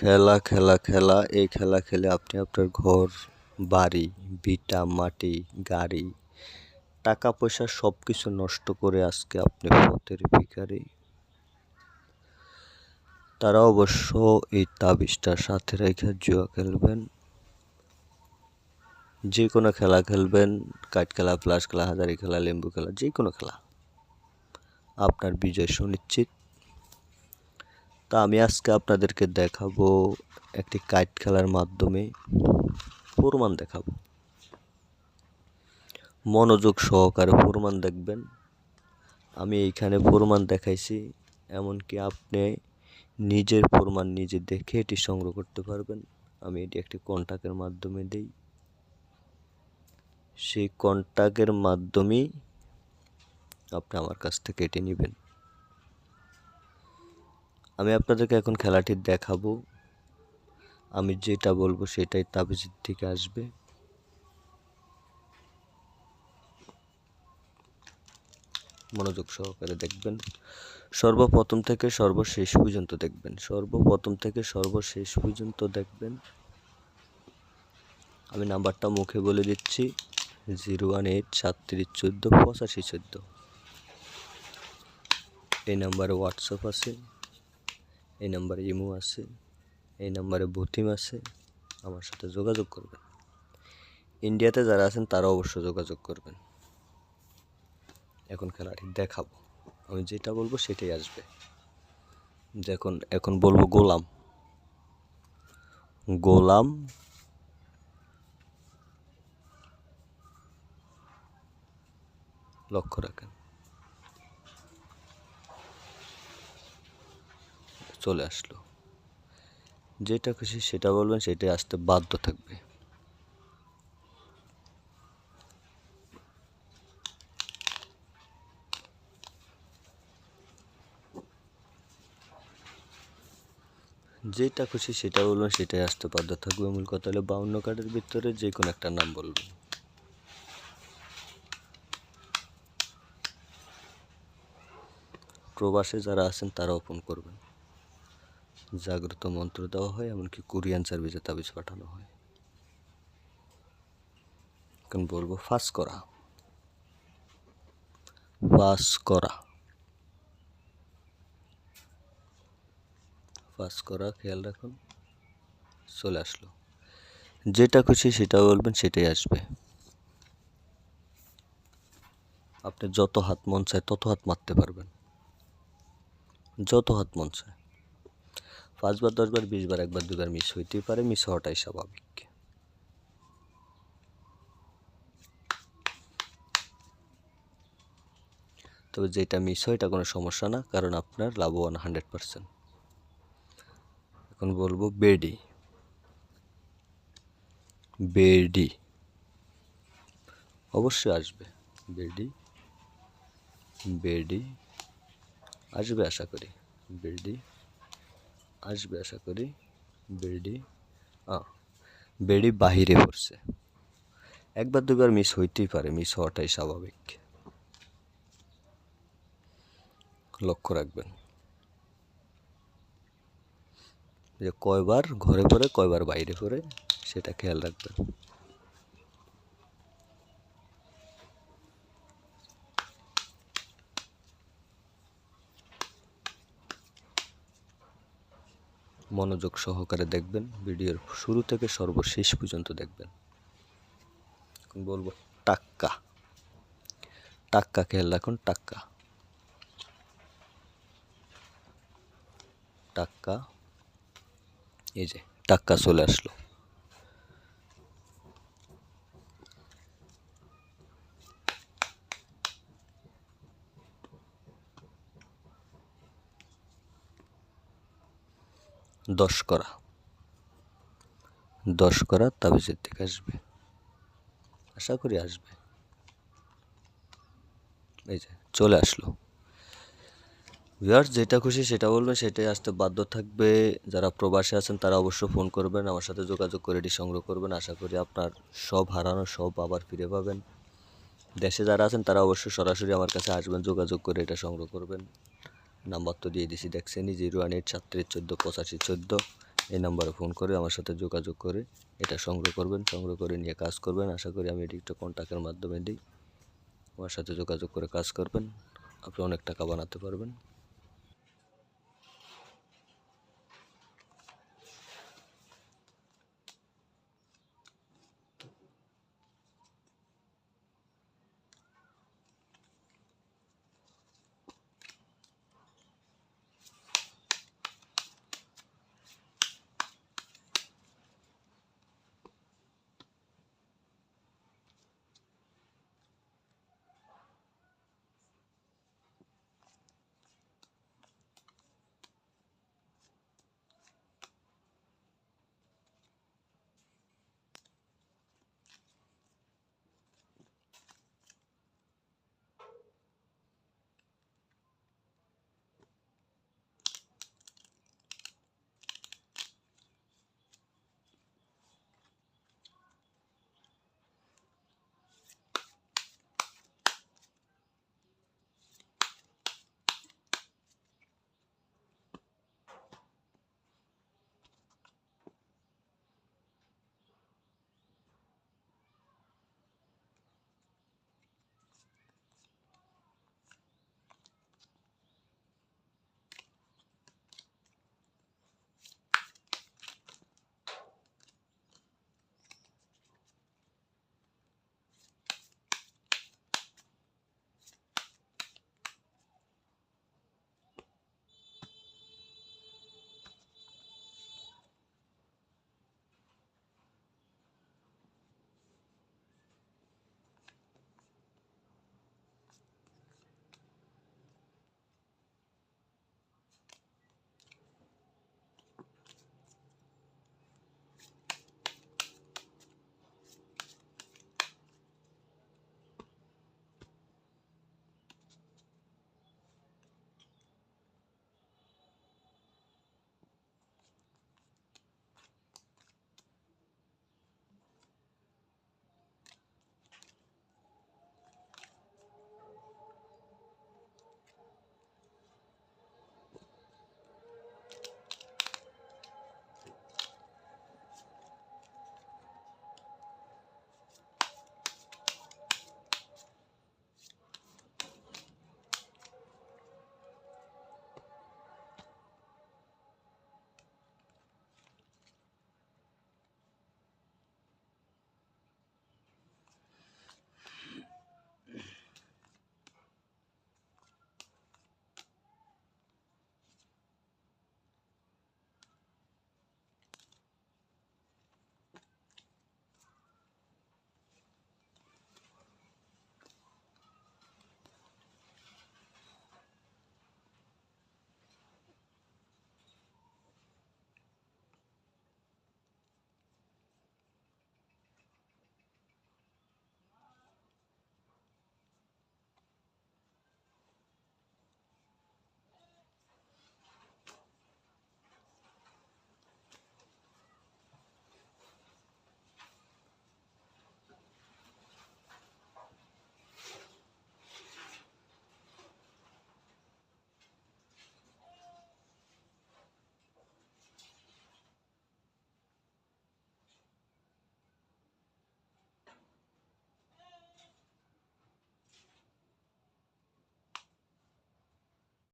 খেলা খেলা খেলা, এই খেলা খেলে আপনি আপনার ঘর, বাড়ি, ভিটা, মাটি, গাড়ি টাকা পয়সা সব কিছু নষ্ট করে আজকে আপনি পথের ভিখারি। তারা অবশ্য এই তাবিজটার সাথে রেখে জুয়া খেলবেন। যে কোনো খেলা খেলবেন, কাঠ খেলা, ফ্লাশ খেলা, হাজারি খেলা, লেম্বু খেলা যে কোনো খেলা। আপনার বিজয় সুনিশ্চিত। তা আমি আজকে আপনাদেরকে দেখাবো একটি কাইট খেলার মাধ্যমে প্রমাণ দেখাবো। মনোযোগ সহকারে প্রমাণ দেখবেন। আমি এইখানে প্রমাণ দেখাইছি, এমনকি আপনি নিজের প্রমাণ নিজে দেখে এটি সংগ্রহ করতে পারবেন। আমি এটি একটি কন্টাক্টের মাধ্যমে দেই। সেই কন্টাক্টের মাধ্যমেই আপনি আমার কাছ থেকে এটি নেবেন। আমি আপনাদেরকে এখন খেলাটি দেখাবো। আমি যেটা বলব সেটাই তাবিজের থেকে আসবে। মনোযোগ সহকারে দেখবেন। সর্বপ্রথম থেকে সর্বশেষ পর্যন্ত দেখবেন। সর্বপ্রথম থেকে সর্বশেষ পর্যন্ত দেখবেন। আমি নাম্বারটা মুখে বলে দিচ্ছি। জিরো ওয়ান এইট সাতত্রিশ চোদ্দ পঁচাশি চোদ্দ। এই নাম্বারে হোয়াটসঅ্যাপ আছে। এই নাম্বারে ইমো আছে, এই নাম্বারে ভুতিম আছে, আমার সাথে যোগাযোগ করবেন। ইন্ডিয়াতে যারা আছেন, তারা অবশ্য যোগাযোগ করবেন। এখন খেলাটি দেখাবো। আমি যেটা বলব, সেটাই আসবে। দেখুন, এখন বলব গোলাম। গোলাম। লক্ষ্য রাখেন। চলে আসলো। যেটা খুশি সেটা বলবেন, সেটাই আসতে বাধ্য থাকবে। যেটা খুশি সেটা বলবেন, সেটাই আসতে বাধ্য থাকবে। মূল কথা হলো বাউন্ন কার্ডের ভিতরে যে কোনো একটা নাম বলবেন। প্রবাসে যারা আছেন তারাও ফোন করবেন। জাগ্রত মন্ত্র দেওয়া হয়, এমনকি কোরিয়ান সার্ভিসে তাবিজ পাঠানো হয়। এখন বলব, ফাঁস করা। ফাঁস করা। ফাঁস করা, খেয়াল রাখুন, চলে আসলো। যেটা খুশি সেটা বলবেন, সেটাই আসবে। আপনি যত হাত মন চায় তত হাত মারতে পারবেন। যত হাত মন চায়। পাঁচবার, দশবার, বিশবার, একবার দুবার মিস হইতেই পারে মিস হওয়াটাই স্বাভাবিক। তবে যেটা মিস হয়, এটা কোনো সমস্যা না, কারণ আপনার লাভবান হান্ড্রেড পারসেন্ট এখন বলব বেডি। বেডি। অবশ্যই আসবে। বেডি। বেডি। আসবে আশা করি। বেডি। আসবে আশা করি। বেডি বেডি বাহিরে পড়ছে। একবার দুবার মিস হইতেই পারে মিস হওয়াটাই স্বাভাবিক। লক্ষ্য রাখবেন। যে কয়বার ঘরে পড়ে, কয়বার বাইরে পড়ে, সেটা খেয়াল রাখবেন। মনোযোগ সহকারে দেখবেন। ভিডিওর শুরু থেকে সর্বশেষ পর্যন্ত দেখবেন। বলব টাক্কা। টাক্কা খেয়াল রাখুন, টাক্কা। টাক্কা। এই যে, টাক্কা চলে আসলো। দশ করা। দশ করা তাবিজের থেকে আসবে। আশা করি আসবে। এই যে, চলে আসলো। ভিউয়ার্স, যেটা খুশি সেটা বলবেন সেটাই আসতে বাধ্য থাকবে। যারা প্রবাসে আছেন, তারা অবশ্য ফোন করবেন, আমার সাথে যোগাযোগ করে এটি সংগ্রহ করবেন। আশা করি আপনার সব হারানো, সব আবার ফিরে পাবেন। দেশে যারা আছেন, তারা অবশ্যই সরাসরি আমার কাছে আসবেন, যোগাযোগ করে এটা সংগ্রহ করবেন। নাম্বার তো দিয়ে দিছি দেখছেনই জিরো ওয়ান এইট, সাতত্রিশ, চোদ্দ, পঁচাশি, চোদ্দ। এই নাম্বারে ফোন করে আমার সাথে যোগাযোগ করে, এটা সংগ্রহ করবেন, সংগ্রহ করে নিয়ে কাজ করবেন। আশা করি আমি এটি একটা কন্ট্যাক্টের মাধ্যমে দিই। আমার সাথে যোগাযোগ করে কাজ করবেন। আপনি অনেক টাকা বানাতে পারবেন।